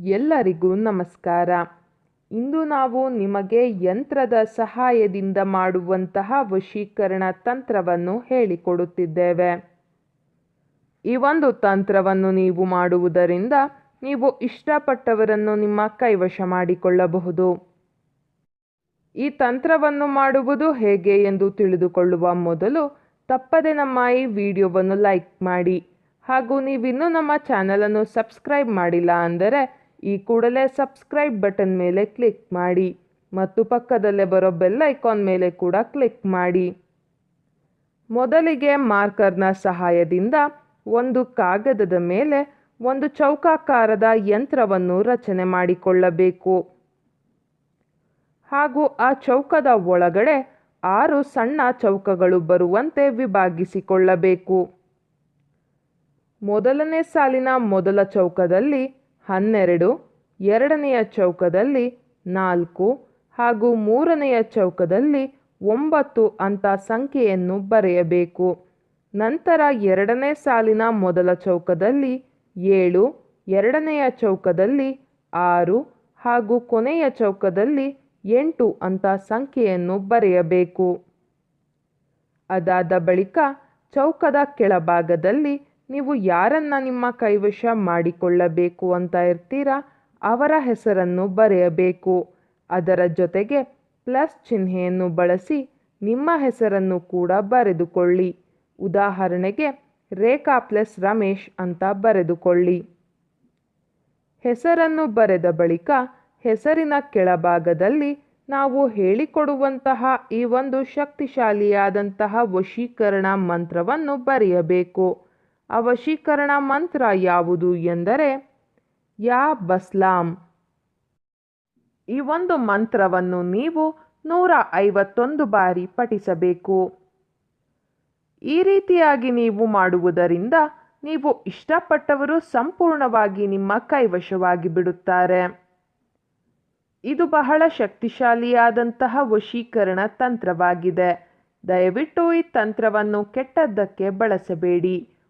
ಎಲ್ಲರಿಗೂ ನಮಸ್ಕಾರ. ಇಂದು ನಾವು ನಿಮಗೆ ಯಂತ್ರದ ಸಹಾಯದಿಂದ ಮಾಡುವಂತಹ ವಶೀಕರಣ ತಂತ್ರವನ್ನು ಹೇಳಿಕೊಡುತ್ತಿದ್ದೇವೆ. ಈ ಒಂದು ತಂತ್ರವನ್ನು ನೀವು ಮಾಡುವುದರಿಂದ ನೀವು ಇಷ್ಟಪಟ್ಟವರನ್ನು ನಿಮ್ಮ ಕೈವಶ ಮಾಡಿಕೊಳ್ಳಬಹುದು. ಈ ತಂತ್ರವನ್ನು ಮಾಡುವುದು ಹೇಗೆ ಎಂದು ತಿಳಿದುಕೊಳ್ಳುವ ಮೊದಲು ತಪ್ಪದೆ ನಮ್ಮ ಈ ವಿಡಿಯೋವನ್ನು ಲೈಕ್ ಮಾಡಿ ಹಾಗೂ ನೀವಿನ್ನೂ ನಮ್ಮ ಚಾನಲನ್ನು ಸಬ್ಸ್ಕ್ರೈಬ್ ಮಾಡಿಲ್ಲ ಅಂದರೆ ಈ ಕೂಡಲೇ ಸಬ್ಸ್ಕ್ರೈಬ್ ಬಟನ್ ಮೇಲೆ ಕ್ಲಿಕ್ ಮಾಡಿ ಮತ್ತು ಪಕ್ಕದಲ್ಲೇ ಬರೋ ಬೆಲ್ ಐಕಾನ್ ಮೇಲೆ ಕೂಡ ಕ್ಲಿಕ್ ಮಾಡಿ. ಮೊದಲಿಗೆ ಮಾರ್ಕರ್ನ ಸಹಾಯದಿಂದ ಒಂದು ಕಾಗದದ ಮೇಲೆ ಒಂದು ಚೌಕಾಕಾರದ ಯಂತ್ರವನ್ನು ರಚನೆ ಮಾಡಿಕೊಳ್ಳಬೇಕು. ಹಾಗೂ ಆ ಚೌಕದ ಒಳಗಡೆ ಆರು ಸಣ್ಣ ಚೌಕಗಳು ಬರುವಂತೆ ವಿಭಾಗಿಸಿಕೊಳ್ಳಬೇಕು. ಮೊದಲನೇ ಸಾಲಿನ ಮೊದಲ ಚೌಕದಲ್ಲಿ ಹನ್ನೆರಡು, ಎರಡನೆಯ ಚೌಕದಲ್ಲಿ ನಾಲ್ಕು ಹಾಗೂ ಮೂರನೆಯ ಚೌಕದಲ್ಲಿ ಒಂಬತ್ತು ಅಂತ ಸಂಖ್ಯೆಯನ್ನು ಬರೆಯಬೇಕು. ನಂತರ ಎರಡನೇ ಸಾಲಿನ ಮೊದಲ ಚೌಕದಲ್ಲಿ ಏಳು, ಎರಡನೆಯ ಚೌಕದಲ್ಲಿ ಆರು ಹಾಗೂ ಕೊನೆಯ ಚೌಕದಲ್ಲಿ ಎಂಟು ಅಂತ ಸಂಖ್ಯೆಯನ್ನು ಬರೆಯಬೇಕು. ಅದಾದ ಬಳಿಕ ಚೌಕದ ಕೆಳಭಾಗದಲ್ಲಿ ನೀವು ಯಾರನ್ನ ನಿಮ್ಮ ಕೈವಶ ಮಾಡಿಕೊಳ್ಳಬೇಕು ಅಂತ ಇರ್ತೀರಾ? ಅವರ ಹೆಸರನ್ನು ಬರೆಯಬೇಕು. ಅದರ ಜೊತೆಗೆ ಪ್ಲಸ್ ಚಿಹ್ನೆಯನ್ನು ಬಳಸಿ ನಿಮ್ಮ ಹೆಸರನ್ನು ಕೂಡ ಬರೆದುಕೊಳ್ಳಿ. ಉದಾಹರಣೆಗೆ, ರೇಖಾ ಪ್ಲಸ್ ರಮೇಶ್ ಅಂತ ಬರೆದುಕೊಳ್ಳಿ. ಹೆಸರನ್ನು ಬರೆದ ಬಳಿಕ ಹೆಸರಿನ ಕೆಳಭಾಗದಲ್ಲಿ ನಾವು ಹೇಳಿಕೊಡುವಂತಹ ಈ ಒಂದು ಶಕ್ತಿಶಾಲಿಯಾದಂತಹ ವಶೀಕರಣ ಮಂತ್ರವನ್ನು ಬರೆಯಬೇಕು. ಆ ವಶೀಕರಣ ಮಂತ್ರ ಯಾವುದು ಎಂದರೆ ಯಾ ಬಸ್ಲಾಂ. ಈ ಒಂದು ಮಂತ್ರವನ್ನು ನೀವು ನೂರ ಐವತ್ತೊಂದು ಬಾರಿ ಪಠಿಸಬೇಕು. ಈ ರೀತಿಯಾಗಿ ನೀವು ಮಾಡುವುದರಿಂದ ನೀವು ಇಷ್ಟಪಟ್ಟವರು ಸಂಪೂರ್ಣವಾಗಿ ನಿಮ್ಮ ಕೈವಶವಾಗಿ ಬಿಡುತ್ತಾರೆ. ಇದು ಬಹಳ ಶಕ್ತಿಶಾಲಿಯಾದಂತಹ ವಶೀಕರಣ ತಂತ್ರವಾಗಿದೆ. ದಯವಿಟ್ಟು ಈ ತಂತ್ರವನ್ನು ಕೆಟ್ಟದ್ದಕ್ಕೆ ಬಳಸಬೇಡಿ.